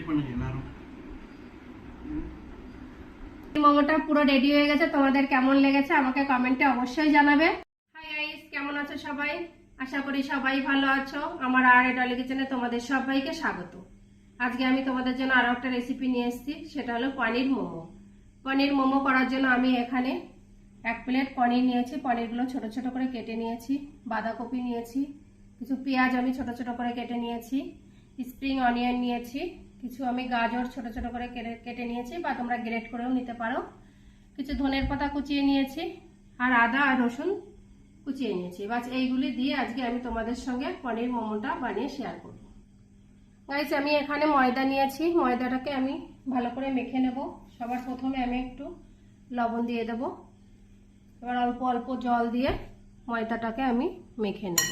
Try பண்ணுங்க எல்லாரும் মোমোটা পুরো রেডি হয়ে গেছে তোমাদের কেমন লেগেছে আমাকে কমেন্টে অবশ্যই জানাবে হাই গাইস কেমন আছো সবাই আশা করি সবাই ভালো আছো আমার আর ডলি কিচেনে তোমাদের সবাইকে স্বাগত আজকে আমি তোমাদের জন্য আরো একটা রেসিপি নিয়ে এসেছি সেটা হলো পনির মোমো পনির মোমো করার জন্য আমি এখানে এক প্লেট পনির নিয়েছি পনিরগুলো ছোট ছোট করে কেটে নিয়েছি বাঁধাকপি নিয়েছি কিছু পেঁয়াজ আমি ছোট ছোট করে কেটে নিয়েছি স্প্রিং অনিয়ন নিয়েছি কিছু আমি গাজর ছোট ছোট করে কেটে নিয়েছি বা তোমরা গ্রেট করেও নিতে পারো। কিছু ধনের পাতা কুচিয়ে নিয়েছি আর আদা আর রসুন কুচিয়ে নিয়েছি। বাস এইগুলি দিয়ে আজকে আমি তোমাদের সঙ্গে পনির মোমোটা বানিয়ে শেয়ার করব। গাইস আমি এখানে ময়দা নিয়েছি। ময়দাটাকে আমি ভালো করে মেখে নেব। সবার প্রথমে আমি একটু লবণ দিয়ে দেব। এবার অল্প অল্প জল দিয়ে ময়দাটাকে আমি মেখে নেব।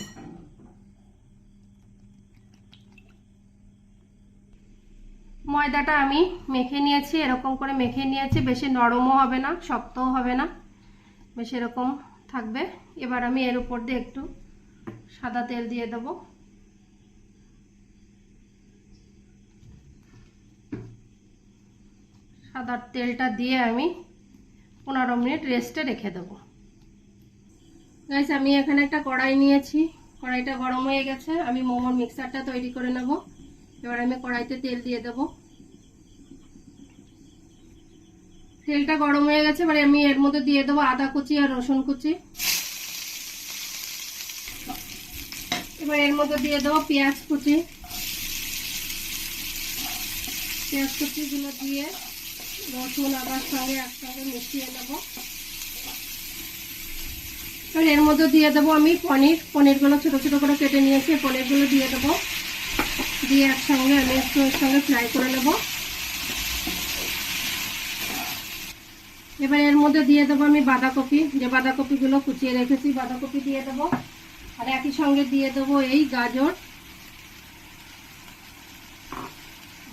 ময়দাটা আমি মেখে নিয়েছি, এরকম করে মেখে নিয়েছি, বেশি নরমও হবে না, শক্তও হবে না, বেশ এরকম থাকবে। এবার আমি এর উপর দিয়ে একটু সাদা তেল দিয়ে দেব। সাদা তেলটা দিয়ে আমি পনেরো মিনিট রেস্টে রেখে দেবো। আমি এখানে একটা কড়াই নিয়েছি। কড়াইটা গরম হয়ে গেছে। আমি মোমোর মিক্সারটা তৈরি করে নেব। এবার আমি কড়াইতে তেল দিয়ে দেবো। তেলটা গরম হয়ে গেছে, এবারে আমি এর মধ্যে দিয়ে দেবো আদা কুচি আর রসুন কুচি। এবার এর মধ্যে দিয়ে দেবো পেঁয়াজ কুচি। পেঁয়াজ কুচিগুলো দিয়ে রসুন, আদার সঙ্গে একসঙ্গে মিশিয়ে নেব। এবার এর মধ্যে দিয়ে দেবো আমি পনির। পনিরগুলো ছোটো ছোটো করে কেটে নিয়েছি, পনিরগুলো দিয়ে দেবো। দিয়ে একসঙ্গে আমি একটু সঙ্গে ফ্রাই করে নেব। এবার এর মধ্যে দিয়ে দেবো আমি বাঁধাকপি। যে বাঁধাকপিগুলো কুচিয়ে রেখেছি, বাঁধাকপি দিয়ে দেবো। আর একই সঙ্গে দিয়ে দেবো এই গাজর।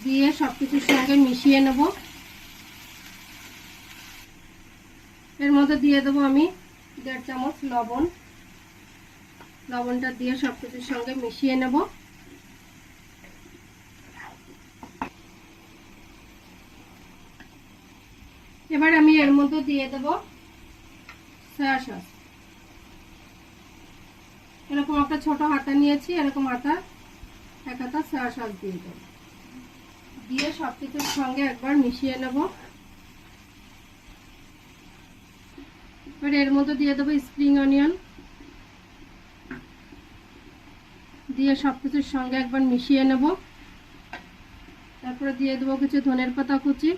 দিয়ে সব কিছুর সঙ্গে মিশিয়ে নেব। এর মধ্যে দিয়ে দেবো আমি দেড় চামচ লবণ। লবণটা দিয়ে সব কিছুর সঙ্গে মিশিয়ে নেব। এবার আমি এর মধ্যে দিয়ে দেব সয়া সস এরকম একটা ছোট হাতা নিয়েছি, এরকম হাতা এক হাতা সয়া সস দিয়ে দেবো। দিয়ে সব কিছুর সঙ্গে একবার মিশিয়ে নেব। এবার এর মধ্যে দিয়ে দেবো স্প্রিং অনিয়ন দিয়ে সব কিছুর সঙ্গে একবার মিশিয়ে নেব। তারপরে দিয়ে দেবো কিছু ধনের পাতা কুচি।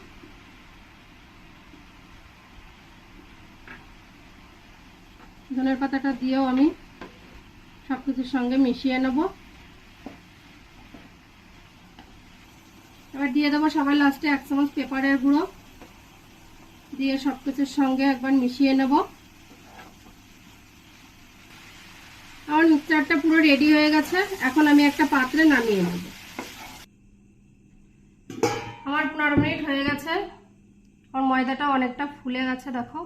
ধনের পাতাটা দিয়েও আমি সব কিছুর সঙ্গে মিশিয়ে নেব। এবার দিয়ে দেবো সবার লাস্টে এক চামচ পেপারের গুঁড়ো। দিয়ে সব কিছুর সঙ্গে একবার মিশিয়ে নেব। আমার মিক্সচারটা পুরো রেডি হয়ে গেছে। এখন আমি একটা পাত্রে নামিয়ে নেব। আমার পনেরো মিনিট হয়ে গেছে। আমার ময়দাটা অনেকটা ফুলে গেছে, দেখো।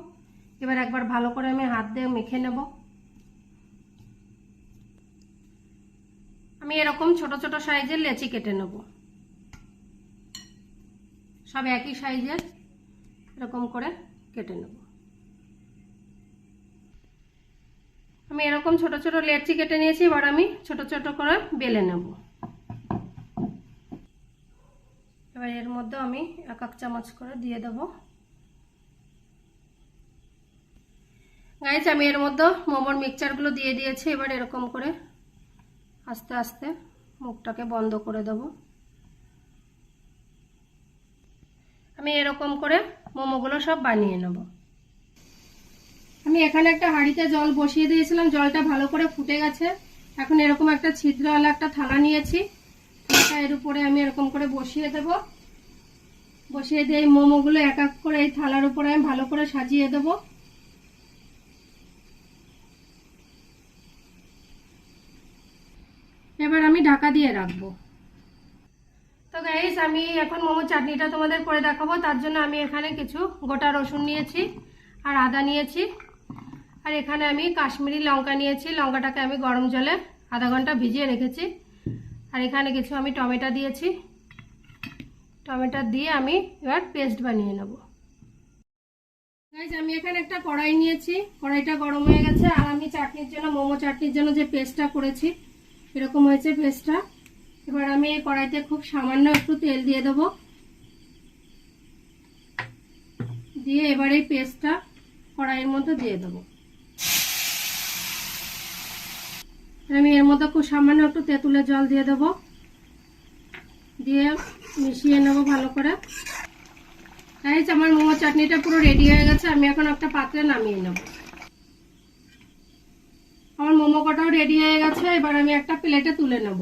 এবার একবার ভালো করে আমি হাত দিয়ে মেখে নেব। আমি এরকম ছোট ছোট সাইজের লেচি কেটে নেব। সব একই সাইজের এরকম করে কেটে নেব। আমি এরকম ছোট ছোট লেচি কেটে নিয়েছি, এবার আমি ছোট ছোট করে বেলে নেব। এবার এর মধ্যে আমি এক এক চামচ করে দিয়ে দেবো। গাইজ আমি এর মধ্যে মোমোর মিক্সচারগুলো দিয়ে দিয়েছি, এবার এরকম করে আস্তে আস্তে মুখটাকে বন্ধ করে দেব। আমি এরকম করে মোমোগুলো সব বানিয়ে নেব। আমি এখানে একটা হাঁড়িতে জল বসিয়ে দিয়েছিলাম, জলটা ভালো করে ফুটে গেছে। এখন এরকম একটা ছিদ্রওয়ালা একটা থালা নিয়েছি, থালাটা এর উপরে আমি এরকম করে বসিয়ে দেব। বসিয়ে দিয়ে এই মোমোগুলো এক এক করে এই থালার উপরে আমি ভালো করে সাজিয়ে দেবো। এবার আমি ঢাকা দিয়ে রাখব। তো গাইস আমি এখন মোমো চাটনিটা তোমাদের করে দেখাবো। তার জন্য আমি এখানে কিছু গোটা রসুন নিয়েছি আর আদা নিয়েছি। আর এখানে আমি কাশ্মীরি লঙ্কা নিয়েছি। লঙ্কাটাকে আমি গরম জলে আধা ঘণ্টা ভিজিয়ে রেখেছি। আর এখানে কিছু আমি টমেটো দিয়েছি। টমেটো দিয়ে আমি এবার পেস্ট বানিয়ে নেব। গাইজ আমি এখানে একটা কড়াই নিয়েছি। কড়াইটা গরম হয়ে গেছে। আর আমি চাটনির জন্য মোমো চাটনির জন্য যে পেস্টটা করেছি এরকম হয়েছে পেস্টটা এবার আমি এই কড়াইতে খুব সামান্য একটু তেল দিয়ে দেবো। দিয়ে এবার এই পেস্টটা কড়াইয়ের মধ্যে দিয়ে দেবো। আমি এর মধ্যে খুব সামান্য একটু তেঁতুলের জল দিয়ে দেবো। দিয়ে মিশিয়ে নেব ভালো করে। গাইজ আমার মোমো চাটনিটা পুরো রেডি হয়ে গেছে। আমি এখন একটা পাত্রে নামিয়ে নেব। আমার মোমো কটাও রেডি হয়ে গেছে, এবার আমি একটা প্লেটে তুলে নেব।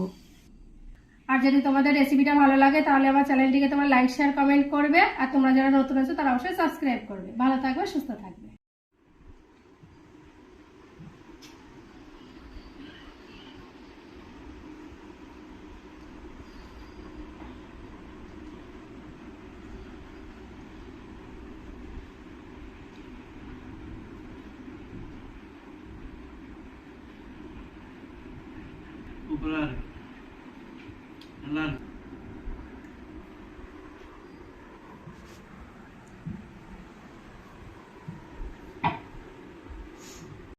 আর যদি তোমাদের রেসিপিটা ভালো লাগে, তাহলে আমার চ্যানেলটিকে তোমার লাইক শেয়ার কমেন্ট করবে। আর তোমরা যারা নতুন আছো, তারা অবশ্যই সাবস্ক্রাইব করবে। ভালো থাকবে, সুস্থ থাকবে। சூப்பராக இருக்குது நல்லா இருக்கு.